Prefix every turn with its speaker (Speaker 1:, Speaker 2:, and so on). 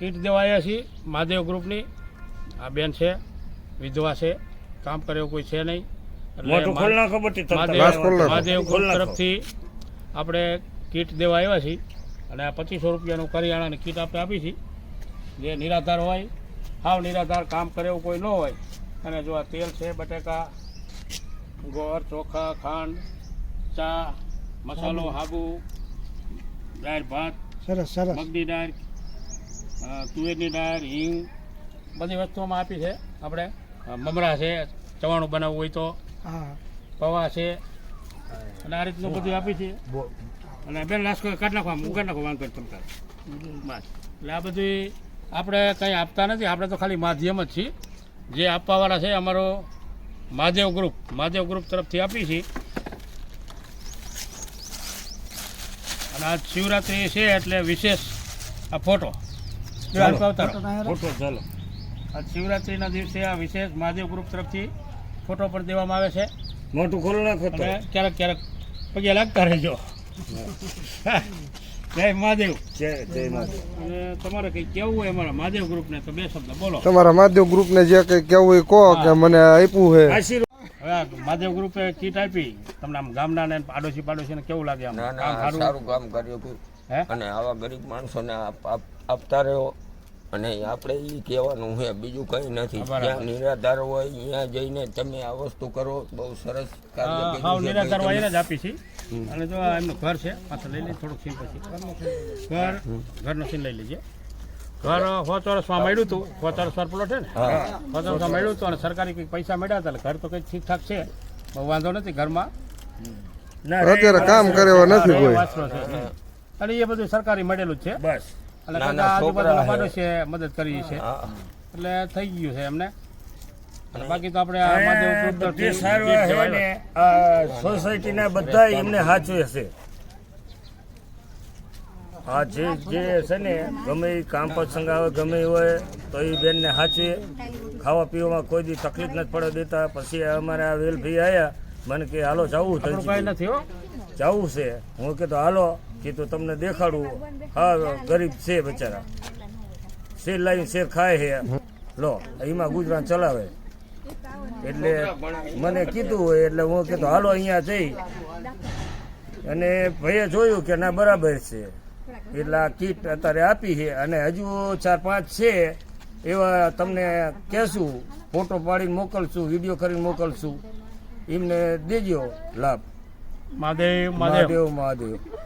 Speaker 1: Kit દેવા આવ્યા છીએ. મહાદેવ ગ્રુપની. આ બેન છે વિધવા છે. કામ કરે કોઈ છે નહીં. મહાદેવ ગ્રુપ તરફથી આપણે કીટ દેવા આવ્યા છીએ. અને આ પચીસો રૂપિયાનું કરિયાણાની કીટ આપણે આપી છીએ. જે નિરાધાર હોય હાવ નિરાધાર કામ કરે એવું કોઈ ન હોય. અને જો આ તેલ છે બટેકા ગોળ ચોખા ખાંડ ચા મસાલો હાબુ દાળ ભાત
Speaker 2: સરસ સરસ.
Speaker 1: મગની દાળ તુવેરની દાળ હિંગ. બધી વસ્તુઓમાં આપી છે આપણે. મમરા છે ચવાણું બનાવવું હોય તો.
Speaker 2: હા.
Speaker 1: પૌવા છે. અને આ રીતનું બધું આપી છે. અને બેન લાસ્ટ કાઢ નાખો આમ ઉગાડ નાખો વાંધો નહીં તમ તારે બસ. એટલે આ બધી આપણે કંઈ આપતા નથી. આપણે તો ખાલી માધ્યમ જ છીએ. જે આપવાવાળા છે અમારો મહાદેવ ગ્રુપ મહાદેવ ગ્રુપ તરફથી આપી છીએ અને આ શિવરાત્રિ છે એટલે વિશેષ આ ફોટો.
Speaker 3: ફોટો ચાલો.
Speaker 1: આ શિવરાત્રિના દિવસે આ વિશેષ મહાદેવ ગ્રુપ તરફથી ફોટો પણ દેવામાં આવે છે.
Speaker 3: મોટું ખોલ નાખો
Speaker 1: ક્યારેક ક્યારેક પગે લાગતા રહેજો. જય મહાદેવ.
Speaker 3: જય જય માતા
Speaker 1: અને તમારે કંઈ કેવું હોય અમારા મહાદેવ ગ્રુપને તો બે શબ્દ બોલો.
Speaker 4: તમારા મહાદેવ ગ્રુપને જે કંઈ કેવું હોય કહો કે મને આપ્યું છે.
Speaker 3: આશીર્વાદ.
Speaker 1: મહાદેવ ગ્રુપે કીટ આપી. તમને આમ ગામના ને પાડોશી પાડોશીને કેવું લાગે આમ?
Speaker 5: ના ના
Speaker 1: સારું?
Speaker 5: સારું કામ કર્યું
Speaker 1: હે?
Speaker 5: અને આવા ગરીબ માણસોને આપતા રહ્યો. અને આપણે એ કહેવાનું છે બીજું કંઈ નથી. જ્યાં નિરાધાર હોય ત્યાં જઈને તમે આ વસ્તુ કરો. બહુ સરસ
Speaker 1: નિરાધાર
Speaker 5: હોય
Speaker 1: એને જ આપી છે અને જો એમનું ઘર છે પાછળ લઈ લઈ થોડુંક સીન પછી. ઘર ઘરનું સીન લઈ લેજે ઘર સો ચોરસમાં મળ્યું હતું. સો ચોરસમાં પ્લોટ છે ને. સો ચોરસમાં મળ્યું હતું અને સરકારી કંઈક પૈસા મળ્યા હતા એટલે ઘર તો કંઈક ઠીકઠાક છે. બહુ વાંધો નથી ઘરમાં.
Speaker 3: ના
Speaker 4: અત્યારે કામ કરે નથી કોઈ.
Speaker 1: છે. અને એ બધું સરકારી મળેલું જ છે.
Speaker 3: બસ.
Speaker 1: મદદ કરી છે. એટલે થઈ ગયું છે એમને. બાકી તો આપણે
Speaker 3: સોસાયટીના બધા એમને સાચવે છે. આ જે જે છે ને ગમે એ કામ પ્રસંગ આવે ગમે એ હોય તો એ બેનને સાચવે ખાવા પીવામાં કોઈ દી તકલીફ નથી પડે દેતા. પછી અમારે આ વેલભાઈ આવ્યા મને કે હાલો જવું જવું છે. હું કે તો હાલો. કીધું તમને દેખાડું. હા ગરીબ છે બચારા. શેર લાવી શેર ખાય છે. લો એમાં ગુજરાત ચલાવે. એટલે મને કીધું હોય એટલે હું કીધું હાલો અહીંયા જઈ. અને ભાઈએ જોયું કે ના બરાબર છે. એટલે આ કીટ અત્યારે આપી છે અને હજુ ચાર પાંચ છે. એવા તમને કહેશું ફોટો પાડીને મોકલશું વીડિયો કરીને મોકલશું. એમને દેજો લાભ.
Speaker 1: મહાદેવ મહાદેવ.
Speaker 3: મહાદેવ મહાદેવ.